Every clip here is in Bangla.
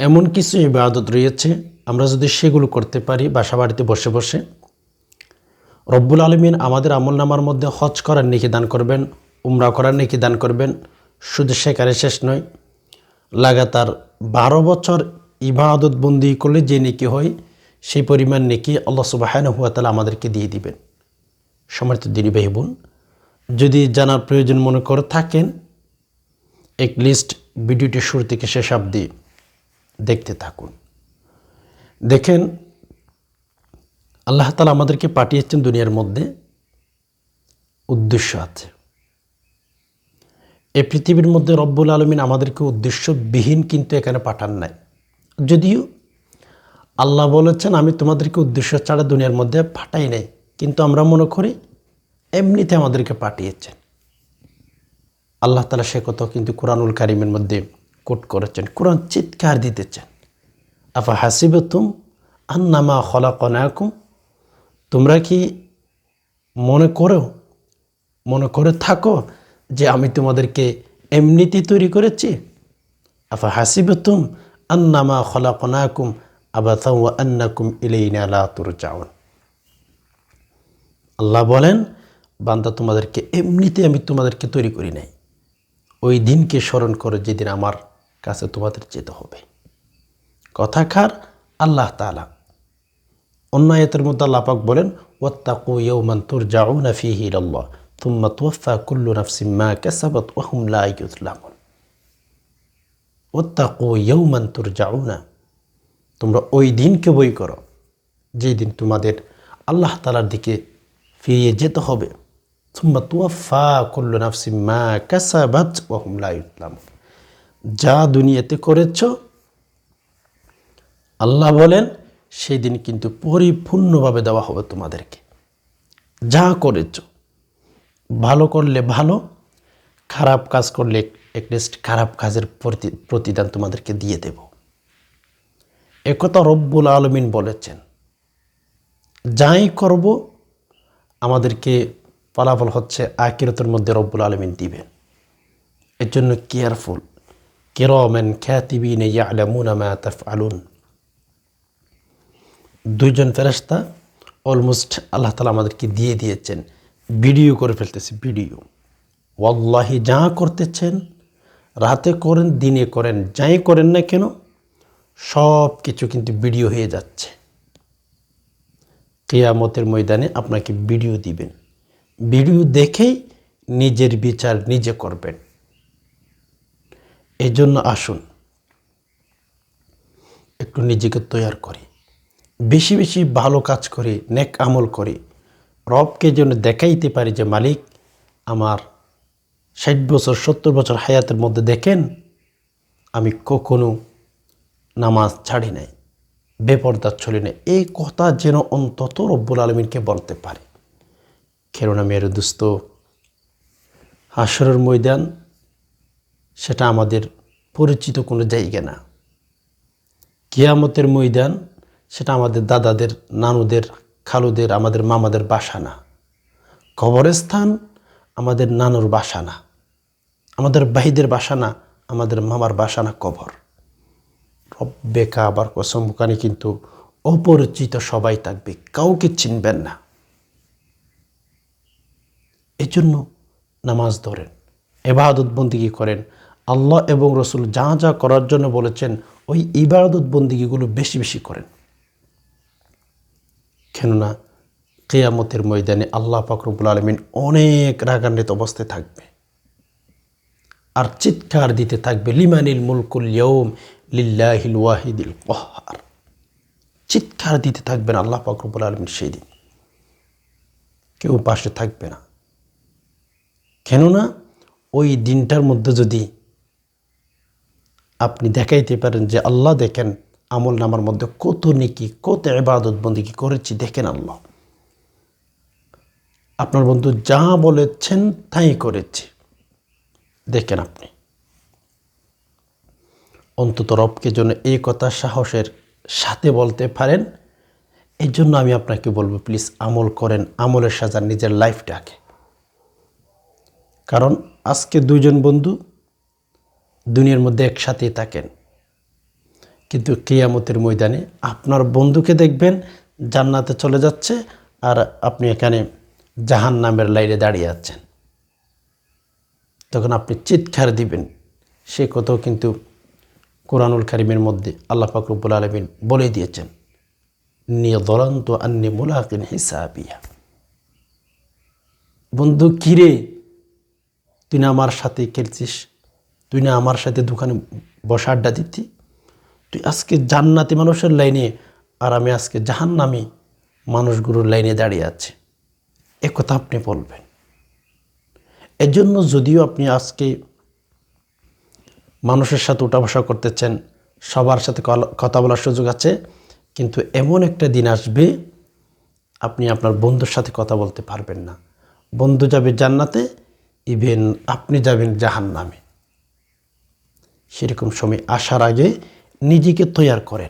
এমন কিছু ইবাদত রয়েছে, আমরা যদি সেগুলো করতে পারি বাসা বাড়িতে বসে বসে, রব্বুল আলমিন আমাদের আমল নামার মধ্যে হজ করার নেকি দান করবেন, উমরা করার নেকি দান করবেন, শুধু সেখানে শেষ নয়, লাগাতার বারো বছর ইবাদত বন্দি করলে যে নেকি হয়, সেই পরিমাণ নেকি আল্লাহ সুবাহান হুয়া তালা আমাদেরকে দিয়ে দিবেন। সমর্থ ভাই বোন, যদি জানার প্রয়োজন মনে করে থাকেন এক লিস্ট ভিডিওটি শুরু থেকে শেষ অবধি দেখতে থাকুন। দেখেন, আল্লাহ তালা আমাদেরকে পাঠিয়েছেন দুনিয়ার মধ্যে উদ্দেশ্য আছে। এই পৃথিবীর মধ্যে রব্বুল আলমিন আমাদেরকে উদ্দেশ্যবিহীন কিন্তু এখানে পাঠান নাই। যদিও আল্লাহ বলেছেন, আমি তোমাদেরকে উদ্দেশ্য ছাড়া দুনিয়ার মধ্যে পাঠাই নাই। কিন্তু আমরা মনে করি, এমনিতে আমাদেরকে পাঠিয়েছেন। আল্লাহ তালা সে কথা কিন্তু কোরআনুল কারিমের মধ্যে কোট করেছেন, কোরআন চিৎকার দিতেছেন। আফা হাসিব তুম আন্নামা খলাকনাকুম, তোমরা কি মনে করো, মনে করে থাকো যে আমি তোমাদেরকে এমনিতেই তৈরি করেছি? আফা হাসিব তুম আন্নামা খলাকনাকুম আবাথা আন্নাকুম ইলাইনা লা তুরজাউন। আল্লাহ বলেন, বান্দা তোমাদেরকে এমনিতে আমি তোমাদেরকে তৈরি করি নাই। ওই দিনকে স্মরণ করে যেদিন আমার কাছে তোমাদের যেতে হবে। কথাকার আল্লাহ তালা অন্য আয়াতের মধ্যে আল্লাপাক বলেন, ওয়াত্তাকু ইয়ৌমান তুর জাউনা ফিহি আল্লাহ তুম্মা তুয়াফা কুল্লু নাফসিম মা কাসাবাত ওয়াহুম লা ইউজলামুন ওয়াত্তাকু ইয়ৌমান তুর জাউনা তোমরা ওই দিনকে বই করো, যেই দিন তোমাদের আল্লাহ তালার দিকে ফিরিয়ে যেতে হবে। তুম্মা তুয়াফা কুল্লু নাফসিম মা কাসাবাত ওয়াহুম লা ইউজলামুন যা দুনিয়াতে করেছ, আল্লাহ বলেন, সেই দিন কিন্তু পরিপূর্ণভাবে দেওয়া হবে তোমাদেরকে। যা করেছ, ভালো করলে ভালো, খারাপ কাজ করলে একলিস্ট খারাপ কাজের প্রতি প্রতিদান তোমাদেরকে দিয়ে দেব। একথা রব্বুল আলমিন বলেছেন, যাই করব, আমাদেরকে ফলাফল হচ্ছে আকিরতের মধ্যে রব্বুল আলমিন দিবেন। এর জন্য কেয়ারফুল কেরমেন খ্যাতিবিন ইয়ালামুনা মা তাফআলুন দুইজন ফেরেস্তা অলমোস্ট আল্লাহ তালা আমাদেরকে দিয়ে দিয়েছেন। ভিডিও করে ফেলতেছে, ভিডিও। ওয়াল্লাহি যা করতেছেন, রাতে করেন, দিনে করেন, যাই করেন না কেন সব কিছু কিন্তু ভিডিও হয়ে যাচ্ছে। কেয়ামতের ময়দানে আপনাকে ভিডিও দিবেন। ভিডিও দেখেই নিজের বিচার নিজে করবেন। এই জন্য আসুন, একটু নিজেকে তৈয়ার করি। বেশি বেশি ভালো কাজ করি, নেক আমল করি, রবকে যেন দেখাইতে পারি যে, মালিক, আমার ষাট বছর, সত্তর বছর হায়াতের মধ্যে দেখেন, আমি কখনো নামাজ ছাড়ি নাই, বেপর্দা চলি নাই। এই কথা যেন অন্তত রব্বুল আলমিনকে বলতে পারে। কেননা মেয়ের হাসরের ময়দান সেটা আমাদের পরিচিত কোনো জায়গা না। কিয়ামতের ময়দান, সেটা আমাদের দাদাদের, নানুদের, খালুদের, আমাদের মামাদের বাসা না। কবরস্থান আমাদের নানুর বাসা না। আমাদের বাহিদের বাসা না, আমাদের মামার বাসা না কবর। বেকা আবার কসমকানি কিন্তু অপরিচিত সবাই থাকবে, কাউকে চিনবেন না। এজন্য নামাজ ধরেন, এবাদত বন্দিগি করেন আল্লাহ এবং রসুল যা যা করার জন্য বলেছেন, ওই ইবাদত বন্দিগিগুলো বেশি বেশি করেন। কেননা, কেয়ামতের ময়দানে আল্লাহ ফাকরুবুল আলমিন অনেক রাগান্বিত অবস্থায় থাকবে। আর চিৎকার দিতে থাকবে, লিমানিল মুলকুল ইয়ৌম লিল্লাহিল ওয়াহিদিল কহার। চিৎকার দিতে থাকবেন আল্লাহ ফাকরুবুল আলমিন সেই দিন কেউ পাশে থাকবে না। কেননা, ওই দিনটার মধ্যে যদি আপনি দেখাইতে পারেন যে আল্লাহ দেখেন, আমল নামার মধ্যে কত নেকি, কত এবাদত বন্দি কি করেছি, দেখেন আল্লাহ। আপনার বন্ধু যা বলেছেন তাই করেছি, দেখেন আপনি। অন্তত রবকে জন্য এই কথা সাহসের সাথে বলতে পারেন এই জন্য আমি আপনাকে বলব, প্লিজ আমল করেন, আমলের সাজান নিজের লাইফটাকে। কারণ আজকে দুইজন বন্ধু দুনিয়ার মধ্যে একসাথেই থাকেন। কিন্তু কেয়ামতের ময়দানে আপনার বন্ধুকে দেখবেন, জান্নাতে চলে যাচ্ছে আর আপনি এখানে জাহান নামের লাইনে দাঁড়িয়ে আছেন। তখন আপনি চিৎকার দিবেন। সে কথাও কিন্তু কোরআনুল কারিমের মধ্যে আল্লাহ ফাকরুবুল আলমিন বলে দিয়েছেন নিয়ে দলান্ত আন্নি মুলাকিন হিসাবিয়া। বন্ধু, কিরে? তুই আমার সাথে খেলছিস? তুই না আমার সাথে দোকানে বসা আড্ডা দিতি? তুই আজকে জান্নাতি মানুষের লাইনে আর আমি আজকে জাহান্নামি মানুষগুলোর লাইনে দাঁড়িয়ে আছি। এ কথা আপনি বলবেন। এজন্য যদিও আপনি আজকে মানুষের সাথে উঠা বসা করতেছেন, সবার সাথে কথা বলার সুযোগ আছে, কিন্তু এমন একটা দিন আসবে, আপনি আপনার বন্ধুর সাথে কথা বলতে পারবেন না। বন্ধু যাবে জান্নাতে ইভেন আপনি যাবেন জাহান্নামে। সেরকম সময় আসার আগে নিজেকে তৈয়ার করেন।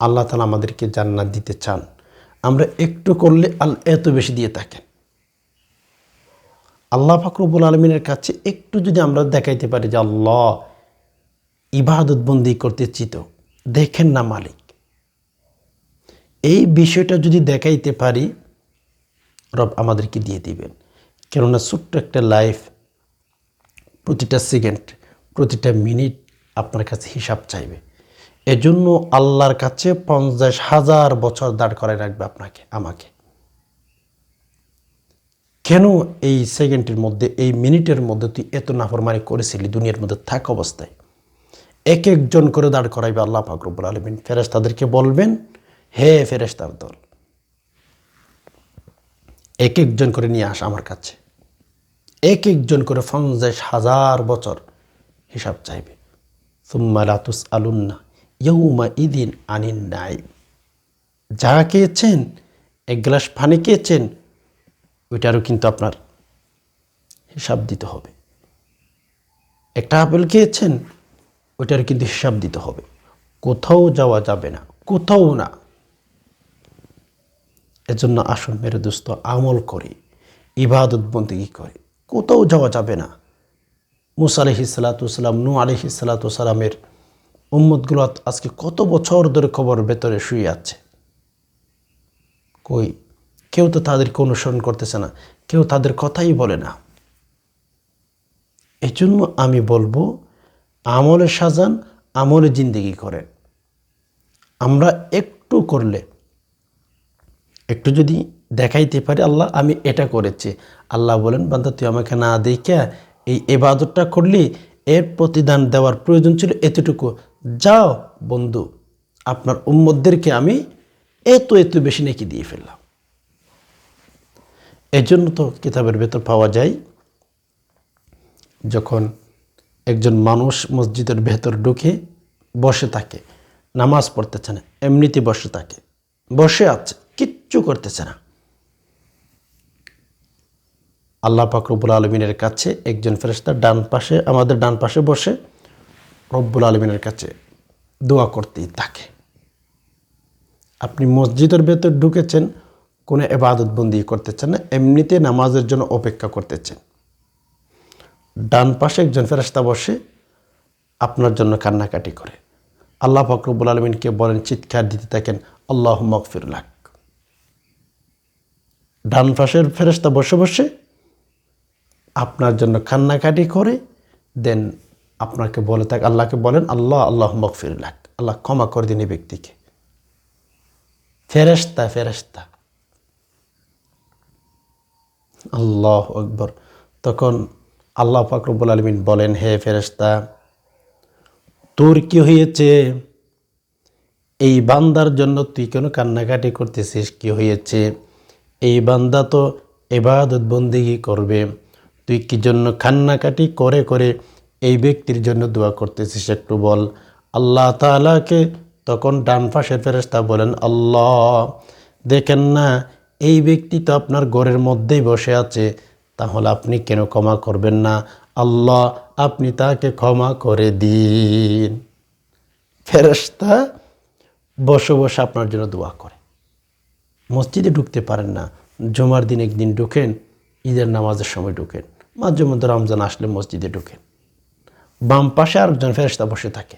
আল্লাহ তালা আমাদেরকে জান্নাত দিতে চান। আমরা একটু করলে আল এত বেশি দিয়ে থাকেন। আল্লাহ ফাকরুবুল আলমিনের কাছে একটু যদি আমরা দেখাইতে পারি যে আল্লাহ ইবাদত বন্দি করতে চিত, দেখেন না মালিক। এই বিষয়টা যদি দেখাইতে পারি, রব আমাদেরকে দিয়ে দিবেন। কেননা ছোট্ট একটা লাইফ প্রতিটা সেকেন্ড প্রতিটা মিনিট আপনার কাছে হিসাব চাইবে। এজন্য আল্লাহর কাছে পঞ্চাশ হাজার বছর দাঁড় করায় রাখবে আপনাকে, আমাকে। কেন এই সেকেন্ডের মধ্যে, এই মিনিটের মধ্যে তুই এত নাফরমানি করেছিলি দুনিয়ার মধ্যে থাক অবস্থায়? এক একজন করে দাঁড় করাইবে আল্লাহ ফাকরুবুল আলমিন। ফেরেস তাদেরকে বলবেন, হে ফেরেস্তার দল, এক একজন করে নিয়ে আস আমার কাছে। এক একজন করে পঞ্চাশ হাজার বছর হিসাব চাইবে। সুম্মা আলুন্না ইয়ৌমা ইদিন আনিন নাই যা খেয়েছেন, এক গ্লাস পানি খেয়েছেন, ওইটারও কিন্তু আপনার হিসাব দিতে হবে। একটা আপেল খেয়েছেন ওইটার কিন্তু হিসাব দিতে হবে। কোথাও যাওয়া যাবে না, কোথাও না। এজন্য আসুন মেরে দোস্ত আমল করে, ইবাদত বন্দিগি করে, কোথাও যাওয়া যাবে না। মুসা আলহি সালাতাম নু আলহি সালাতামের উম্মতগুলো আজকে কত বছর ধরে খবর ভেতরে শুয়ে আছে? কই? কেউ তো তাদেরকে অনুসরণ করতেছে না, কেউ তাদের কথাই বলে না। এই জন্য আমি বলব, আমলে সাজান, আমলে জিন্দিগি করেন। আমরা একটু করলে, একটু যদি দেখাইতে পারি, আল্লাহ আমি এটা করেছি। আল্লাহ বলেন, বান্দা, তুই আমাকে না দেখে এই এবাদতটা করলি এর প্রতিদান দেওয়ার প্রয়োজন ছিল এতটুকু। যাও বন্ধু, আপনার উম্মদদেরকে আমি এত এত বেশি নাকি দিয়ে ফেললাম। এজন্য তো কিতাবের ভেতর পাওয়া যায়, যখন একজন মানুষ মসজিদের ভেতর ঢুকে বসে থাকে, নামাজ পড়তেছে না, এমনিতে বসে থাকে, বসে আছে, কিচ্ছু করতেছে না। আল্লাহ পাক রব্বুল আলমিনের কাছে একজন ফেরেস্তা ডান পাশে, আমাদের ডান পাশে বসে রব্বুল আলমিনের কাছে দোয়া করতেই থাকে। আপনি মসজিদের ভেতর ঢুকেছেন, কোনো এবাদত বন্দি করতেছেন না, এমনিতে নামাজের জন্য অপেক্ষা করতেছেন। ডান পাশে একজন ফেরেস্তা বসে আপনার জন্য কান্নাকাটি করে। আল্লাহ ফকরবুল আলমিনকে বলেন, চিৎকার দিতে থাকেন, আল্লাহ মকফিরুল্লাক ডান পাশের ফেরেস্তা বসে বসে আপনার জন্য কান্নাকাটি করে দেন আপনাকে বলে থাক, আল্লাহকে বলেন, আল্লাহ আল্লাহ মকফিরুল্লাক আল্লাহ ক্ষমা করে দিন এই ব্যক্তিকে। ফেরেস্তা ফেরেস্তা আল্লাহ আকবর। তখন আল্লাহ ফাকরবুল আলমিন বলেন, হে ফেরেস্তা তোর কি হয়েছে? এই বান্দার জন্য তুই কেন কান্নাকাটি করতেছিস? কি হয়েছে? এই বান্দা তো এবাদত বন্দিগি করবে। তুই কি জন্য কান্নাকাটি করে করে এই ব্যক্তির জন্য দোয়া করতেছিস একটু বল? আল্লাহ তালাকে তখন ডান পাশের ফেরেস্তা বলেন, আল্লাহ, দেখেন না, এই ব্যক্তি তো আপনার ঘরের মধ্যেই বসে আছে, তাহলে আপনি কেন ক্ষমা করবেন না? আল্লাহ, আপনি তাকে ক্ষমা করে দিন। ফেরেস্তা বসে বসে আপনার জন্য দোয়া করে। মসজিদে ঢুকতে পারেন না, জমার দিন একদিন ঢুকেন, ঈদের নামাজের সময় ঢুকেন। মাঝে মধ্যে রমজান আসলে মসজিদে ঢুকেন বাম পাশে আরেকজন ফেরেস্তা বসে থাকে।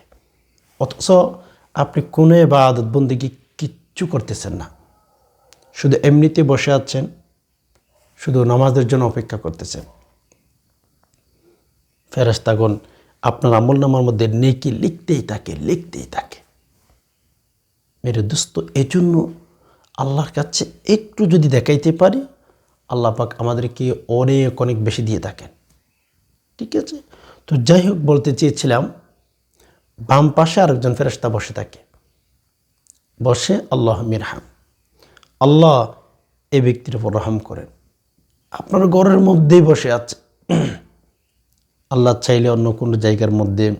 অথচ আপনি কোনো বা আদত বন্দিকে কিচ্ছু করতেছেন না। শুধু এমনিতে বসে আছেন, শুধু নামাজের জন্য অপেক্ষা করতেছেন। ফেরেস্তাগণ আপনার আমল নামার মধ্যে নেকি লিখতেই থাকে লিখতেই থাকে। মেরে দোস্ত, এজন্য আল্লাহর কাছে একটু যদি দেখাইতে পারি আল্লাহ পাক আমাদেরকে অনেক অনেক বেশি দিয়ে থাকেন। ঠিক আছে? তো যাই হোক, বলতে চেয়েছিলাম, বাম পাশে আরেকজন ফেরেস্তা বসে থাকে। বসে আল্লাহ মিরহাম। আল্লাহ এই ব্যক্তির উপর রহম করেন। আপনার ঘরের মধ্যেই বসে আছে। আল্লাহ চাইলে অন্য কোনো জায়গার মধ্যে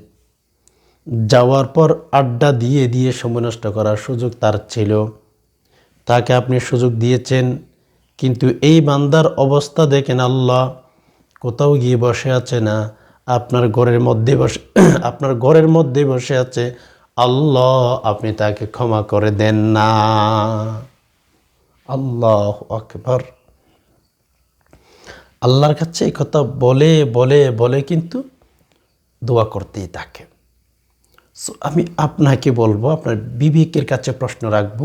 যাওয়ার পর আড্ডা দিয়ে দিয়ে সময় নষ্ট করার সুযোগ তার ছিল। তাকে আপনি সুযোগ দিয়েছেন। কিন্তু এই বান্দার অবস্থা দেখেন আল্লাহ কোথাও গিয়ে বসে আছে না, আপনার ঘরের মধ্যে বসে, আপনার ঘরের মধ্যে বসে আছে, আল্লাহ আপনি তাকে ক্ষমা করে দেন না। আল্লাহ আকবর। আল্লাহর কাছে এই কথা বলে বলে বলে কিন্তু দোয়া করতেই থাকে। সো আমি আপনাকে বলব, আপনার বিবেকের কাছে প্রশ্ন রাখব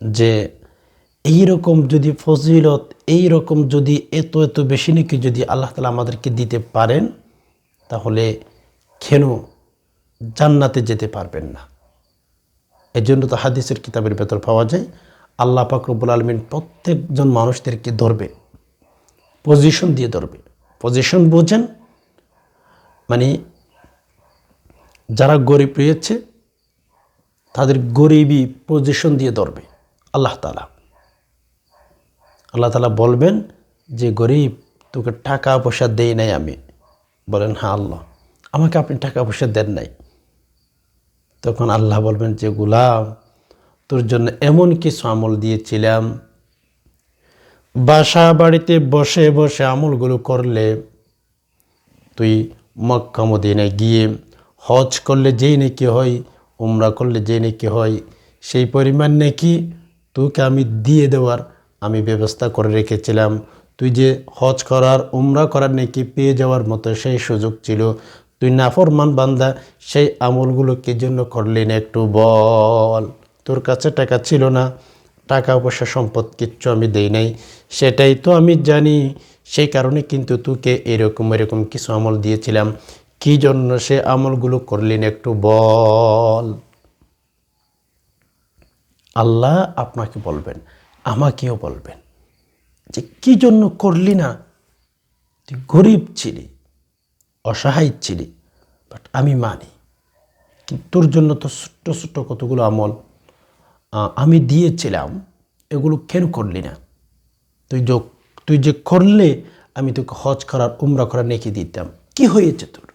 যে এই রকম যদি ফজিলত এই রকম যদি এত এত বেশি নাকি যদি আল্লাহ তালা আমাদেরকে দিতে পারেন, তাহলে কেন জান্নাতে যেতে পারবেন না? এই জন্য তো হাদিসের কিতাবের ভেতর পাওয়া যায়, আল্লাহ পাকরবুল আলমিন প্রত্যেকজন মানুষদেরকে ধরবে পজিশন দিয়ে ধরবে। পজিশন বোঝেন মানে যারা গরিব রয়েছে, তাদের গরিবই পজিশন দিয়ে ধরবে, আল্লাহ তালা আল্লাহ তালা বলবেন যে, গরিব, তোকে টাকা পয়সা দেই নাই আমি। বলেন হ্যাঁ আল্লাহ, আমাকে আপনি টাকা পয়সা দেন নাই। তখন আল্লাহ বলবেন যে, গুলাম, তোর জন্য এমন কিছু আমল দিয়েছিলাম। বাসা বাড়িতে বসে বসে আমলগুলো করলে তুই মক্কা মদিনায় গিয়ে হজ করলে যেই নাকি হয়, উমরা করলে যেই নাকি হয়, সেই পরিমাণ নাকি তোকে আমি দিয়ে দেওয়ার আমি ব্যবস্থা করে রেখেছিলাম। তুই যে হজ করার, উমরা করার নাকি পেয়ে যাওয়ার মতো সেই সুযোগ ছিল। তুই নাফরমান বান্দা, সেই আমলগুলো কি জন্য করলি না একটু বল। তোর কাছে টাকা ছিল না, টাকা পয়সা সম্পদ কিচ্ছু আমি দেই নাই। সেটাই তো আমি জানি। সেই কারণে কিন্তু তোকে এরকম এরকম কিছু আমল দিয়েছিলাম। কি জন্য সে আমলগুলো করলেন একটু বল। আল্লাহ আপনাকে বলবেন। আমাকেও বলবেন যে কি জন্য করলি না? তুই গরিব ছিলি, অসহায় ছিলি বাট আমি মানি। কিন্তু তোর জন্য তো ছোট্ট ছোট্ট কতগুলো আমল আমি দিয়েছিলাম, এগুলো কেন করলি না? তুই যে তুই যে করলে আমি তোকে হজ করার, উমরা করার নেকি দিতাম। কি হয়েছে তোর?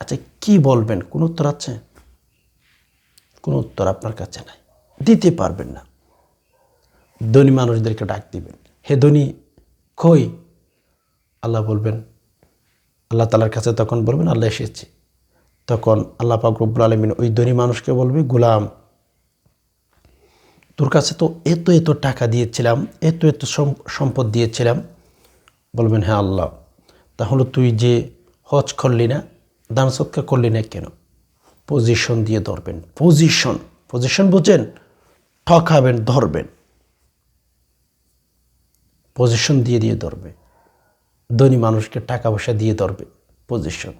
আচ্ছা কি বলবেন? কোনো উত্তর আছে? কোনো উত্তর আপনার কাছে নাই। দিতে পারবেন না। ধনী মানুষদেরকে ডাক দিবেন। হে ধনী, কই? আল্লাহ বলবেন, আল্লাহ তালার কাছে তখন বলবেন, আল্লাহ এসেছে। তখন আল্লাহ পাক রব্বুল আলমিন ওই ধনী মানুষকে বলবে, গোলাম, তোর কাছে তো এত এত টাকা দিয়েছিলাম, এত এত সম- সম্পদ দিয়েছিলাম। বলবেন হ্যাঁ আল্লাহ, তাহলে তুই যে হজ করলি না, দান সৎকার করলি না কেন? পজিশন দিয়ে ধরবেন পজিশন পজিশন বোঝেন ঠকাবেন, ধরবেন। পজিশন দিয়ে দিয়ে ধরবে। ধনী মানুষকে টাকা পয়সা দিয়ে ধরবে পজিশন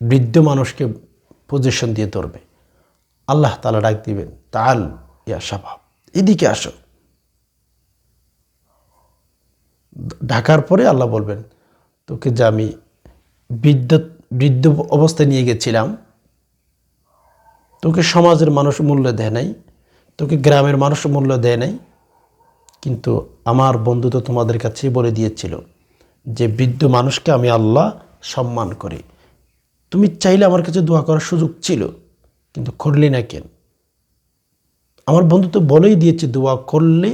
বৃদ্ধ মানুষকে পজিশন দিয়ে ধরবে। আল্লাহ তালা ডাক দিবেন তাল ইয়া স্বভাব এদিকে আসো। ঢাকার পরে আল্লাহ বলবেন, তোকে যে আমি বৃদ্ধ বৃদ্ধ অবস্থায় নিয়ে গেছিলাম, তোকে সমাজের মানুষ মূল্য দেয় নাই, তোকে গ্রামের মানুষ মূল্য দেয় নাই কিন্তু আমার বন্ধু তো তোমাদের কাছেই বলে দিয়েছিল যে বৃদ্ধ মানুষকে আমি আল্লাহ সম্মান করি। তুমি চাইলে আমার কাছে দোয়া করার সুযোগ ছিল, কিন্তু করলি না কেন? আমার বন্ধু তো বলেই দিয়েছে, দোয়া করলে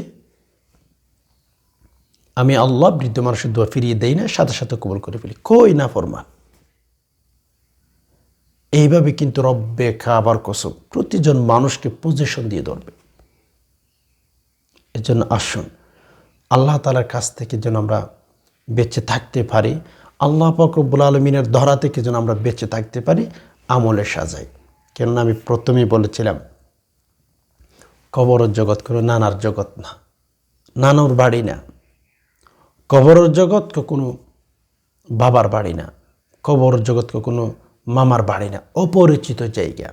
আমি আল্লাহ বৃদ্ধ মানুষের দোয়া ফিরিয়ে দেই না, সাথে সাথে কবল করে ফেলি। কই না ফরমান এইভাবে কিন্তু রব্বে খাবার কসম, প্রতিজন মানুষকে পজিশন দিয়ে ধরবে। এর জন্য আসুন। আল্লাহ তালার কাছ থেকে যেন আমরা বেঁচে থাকতে পারি। আল্লাহ পাকরবুল আলমিনের ধরা থেকে যেন আমরা বেঁচে থাকতে পারি, আমলে সাজাই। কেননা আমি প্রথমেই বলেছিলাম, কবরের জগৎ কোনো নানার জগৎ না, নানুর বাড়ি না। কবরের জগৎ কোনো বাবার বাড়ি না, কবরের জগৎ কোনো মামার বাড়ি না। অপরিচিত জায়গা,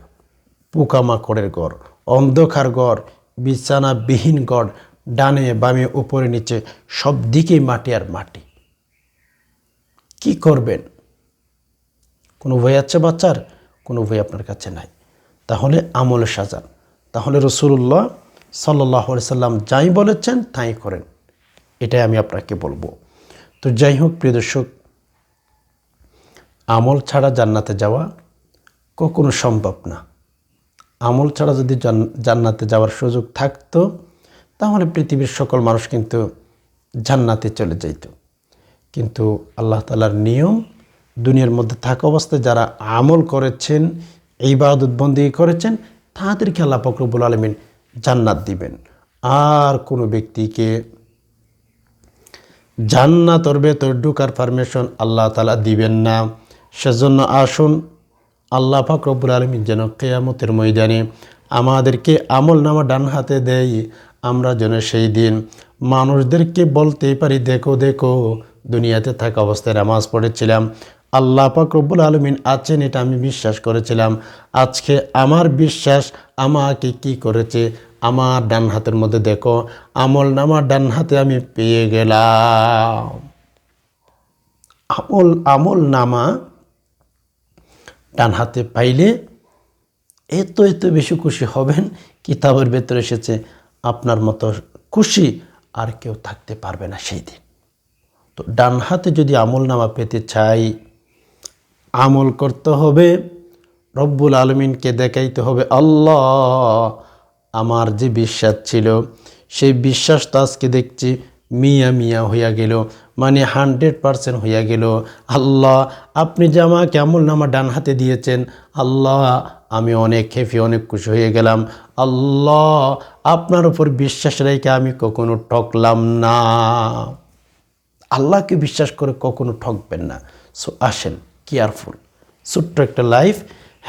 পোকামাকড়ের গড় অন্ধকার গড় বিছানাবিহীন গড় ডানে, বামে, উপরে, নিচে, সব দিকেই মাটি আর মাটি। কি করবেন? কোনো বই আছে বাচ্চার? কোনো বই আপনার কাছে নাই। তাহলে আমলে সাজান তাহলে রসুল্লাহ সাল্লাহ সাল্লাম যাই বলেছেন, তাই করেন। এটাই আমি আপনাকে বলব। তো যাই হোক, প্রিয় দর্শক, আমল ছাড়া জান্নাতে যাওয়া কখনো সম্ভব না। আমল ছাড়া যদি জান্নাতে যাওয়ার সুযোগ থাকতো তাহলে পৃথিবীর সকল মানুষ কিন্তু জান্নাতে চলে যাইত। কিন্তু আল্লাহ তালার নিয়ম, দুনিয়ার মধ্যে থাকা অবস্থায় যারা আমল করেছেন এই বন্দি করেছেন, তাদেরকে আল্লাহ ফকরবুল আলমিন জান্নাত দিবেন। আর কোনো ব্যক্তিকে জান্নাতর ভেতর ঢুকার পারমিশন আল্লাহ তালা দিবেন না। সেজন্য আসুন, আল্লাহ পাক রব্বুল আলমিন যেন কেয়ামতের ময়দানে আমাদেরকে আমল নামা ডান হাতে দেয় আমরা যেন সেই দিন মানুষদেরকে বলতেই পারি, দেখো দেখো, দুনিয়াতে থাকা অবস্থায় নামাজ পড়েছিলাম। আল্লাহ পাক রব্বুল আলমিন আছেন, এটা আমি বিশ্বাস করেছিলাম। আজকে আমার বিশ্বাস আমাকে কি করেছে? আমার ডান হাতের মধ্যে দেখো, আমল নামার ডান হাতে আমি পেয়ে গেলাম। আমল আমল নামা ডান হাতে পাইলে এত এত বেশি খুশি হবেন, কিতাবের ভেতরে এসেছে। আপনার মতো খুশি আর কেউ থাকতে পারবে না সেই দিন। তো ডান হাতে যদি আমল নামা পেতে চাই, আমল করতে হবে, রব্বুল আলমিনকে দেখাইতে হবে, আল্লাহ আমার যে বিশ্বাস ছিল, সেই বিশ্বাস তো আজকে দেখছি মিয়া মিয়া হইয়া গেল মানে হান্ড্রেড পারসেন্ট হইয়া গেল। আল্লাহ, আপনি যে আমাকে আমল নামা ডান হাতে দিয়েছেন, আল্লাহ আমি অনেক খেপি অনেক খুশি হয়ে গেলাম। আল্লাহ, আপনার উপর বিশ্বাস রেখে আমি কখনো ঠকলাম না। আল্লাহকে বিশ্বাস করে কখনো ঠকবেন না। সো আসেন, কেয়ারফুল। ছোট্ট একটা লাইফ,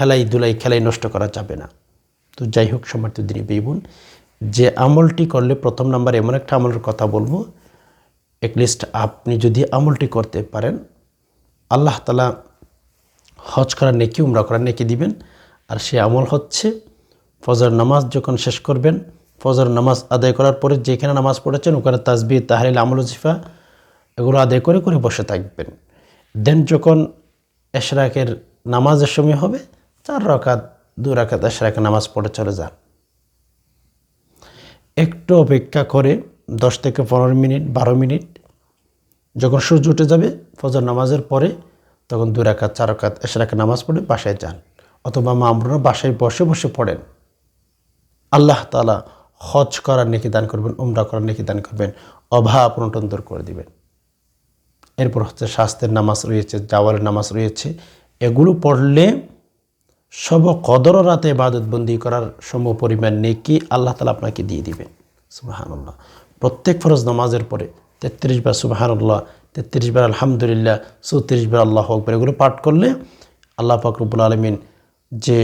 হেলাই দুলাই খেলাই নষ্ট করা যাবে না। তো যাই হোক সমর্থ দিনী বেইবুন যে আমলটি করলে প্রথম নাম্বার এমন একটা আমলের কথা বলব। একলিস্ট আপনি যদি আমলটি করতে পারেন, আল্লাহ তালা হজ করার নেকি, উমরা করার নেকি দিবেন। আর সে আমল হচ্ছে ফজর নামাজ যখন শেষ করবেন, ফজর নামাজ আদায় করার পরে যেখানে নামাজ পড়েছেন, ওখানে তাসবি তাহারিল আমল জিফা এগুলো আদায় করে করে বসে থাকবেন। দেন যখন এশরাকের নামাজের সময় হবে, চার রকাত, দু রাকাত এশরাকের নামাজ পড়ে চলে যান। একটু অপেক্ষা করে দশ থেকে পনেরো মিনিট, বারো মিনিট, যখন সূর্য উঠে যাবে ফজর নামাজের পরে, তখন দু রাকাত, চার রাকাত এশরাকের নামাজ পড়ে বাসায় যান। অথবা মামরুনা বাসায় বসে বসে পড়েন। আল্লাহ তালা হজ করার নেকি দান করবেন, উমরা করার নেকি দান করবেন, অভাব অনটন দূর করে দিবেন। এরপর হচ্ছে স্বাস্থ্যের নামাজ রয়েছে জাওয়ারের নামাজ রয়েছে। এগুলো পড়লে সব কদর রাতে ইবাদতবন্দি করার সম পরিমাণ নেকি আল্লাহ তালা আপনাকে দিয়ে দিবেন। সুবাহানুল্লাহ। প্রত্যেক ফরজ নামাজের পরে তেত্রিশ বার সুবাহানুল্লাহ, তেত্রিশ বার আলহামদুলিল্লাহ, চৌত্রিশ বার আল্লাহ আকবর এগুলো পাঠ করলে আল্লাহ ফাকরুবুল আলমিন যে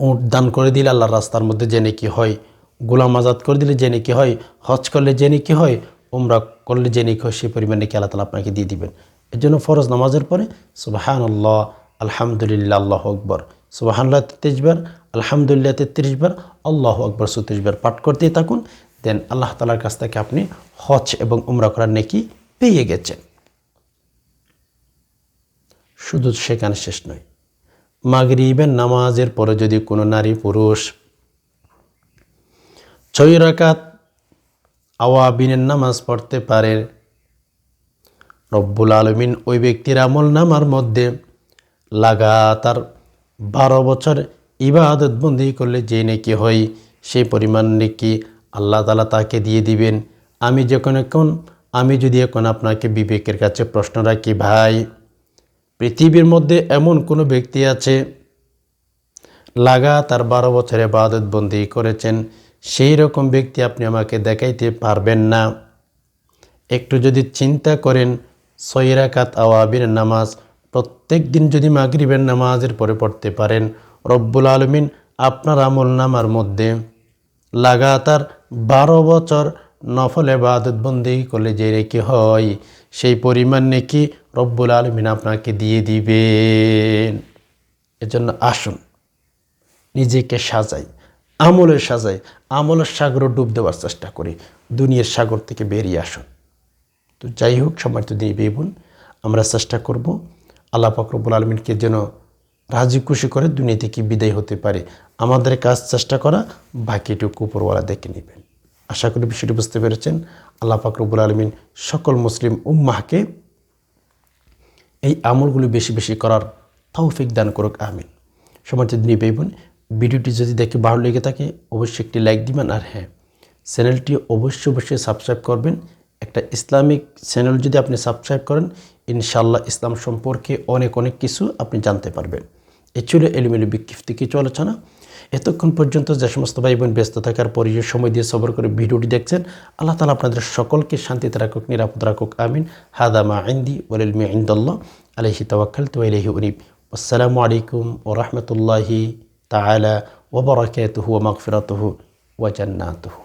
উঁট দান করে দিলে আল্লাহর রাস্তার মধ্যে যে নাকি হয়, গোলাম আজাদ করে দিলে যে নাকি হয়, হজ করলে যে নাকি হয়, উমরা করলে যে নাকি হয় সেই পরিমাণ নাকি আল্লাহ তালা আপনাকে দিয়ে দিবেন। এর জন্য ফরজ নামাজের পরে সুবাহান আল্লাহ আলহামদুলিল্লাহ, আল্লাহ আকবর। সুবাহান্লাহ তেত্রিশ বার আলহামদুলিল্লাহ তেত্রিশ বার আল্লাহ আকবর চৌত্রিশ বার পাঠ করতেই থাকুন। দেন আল্লাহ তালার কাছ থেকে আপনি হজ এবং উমরা করার নেকি পেয়ে গেছেন। শুধু সেখানে শেষ নয় মাগরিবের নামাজের পরে যদি কোনো নারী পুরুষ ছয় রাকাত আওয়াবিনের নামাজ পড়তে পারে, রব্বুল আলমিন ওই ব্যক্তির আমল নামার মধ্যে লাগাতার বারো বছর ইবাদত বন্দি করলে যে নেকি হয় সেই পরিমাণ নেকি আল্লাহ তালা তাকে দিয়ে দিবেন। আমি যখন এখন, আমি যদি এখন আপনাকে বিবেকের কাছে প্রশ্ন রাখি, ভাই পৃথিবীর মধ্যে এমন কোনো ব্যক্তি আছে লাগাতার বারো বছরে বাদত বন্দি করেছেন। সেই রকম ব্যক্তি আপনি আমাকে দেখাইতে পারবেন না। একটু যদি চিন্তা করেন সৈরাকাত আওয়াবির নামাজ, প্রত্যেক দিন যদি মাগরিবের নামাজের পরে পড়তে পারেন, রব্বুল আলমিন আপনার আমল নামার মধ্যে লাগাতার বারো বছর নফল এবাদত বন্দি করলে যে রেখে হয়, সেই পরিমাণ নাকি রব্বুল আলমিন আপনাকে দিয়ে দিবেন। এজন্য আসুন, নিজেকে সাজাই, আমলের সাজাই, আমলের সাগরে ডুব দেওয়ার চেষ্টা করি, দুনিয়ার সাগর থেকে বেরিয়ে আসুন। তো যাই হোক সম্মানিত দিনী বেবুন, আমরা চেষ্টা করব, আল্লাহ ফকরবুল আলমিনকে যেন রাজি খুশি করে দুনিয়া থেকে বিদায় হতে পারে। আমাদের কাজ চেষ্টা করা, বাকিটুকু উপরওয়ালা দেখে নেবেন। আশা করি বিষয়টি বুঝতে পেরেছেন। আল্লাহ ফকরবুল আলমিন সকল মুসলিম উম্মাহকে এই আমলগুলি বেশি বেশি করার তৌফিক দান করুক, আমিন। সমাজ দিনী বেবুন ভিডিওটি যদি দেখে ভালো লেগে থাকে, অবশ্যই একটি লাইক দিবেন আর হ্যাঁ চ্যানেলটি অবশ্যই অবশ্যই সাবস্ক্রাইব করবেন। একটা ইসলামিক চ্যানেল যদি আপনি সাবস্ক্রাইব করেন ইনশাল্লাহ ইসলাম সম্পর্কে অনেক অনেক কিছু আপনি জানতে পারবেন। এ ছিল এলিমেলি বিক্ষিপ্তি কিছু আলোচনা এতক্ষণ পর্যন্ত যে সমস্ত ভাই বোন ব্যস্ত থাকার পরে যে সময় দিয়ে সবর করে ভিডিওটি দেখছেন, আল্লাহ তালা আপনাদের সকলকে শান্তিতে রাখুক, নিরাপদ রাখুক, আমিন। হাদামা আইন্দি ওয়ালিলমি আইন্দাল্লাহ আলহি তওয়াক্কাল তু আলহি উনিব। আসসালামু আলাইকুম ও রহমতুল্লাহি তালা ওবরাকাতুহু ও মাগফিরাতুহু ওয়া জান্নাতুহু।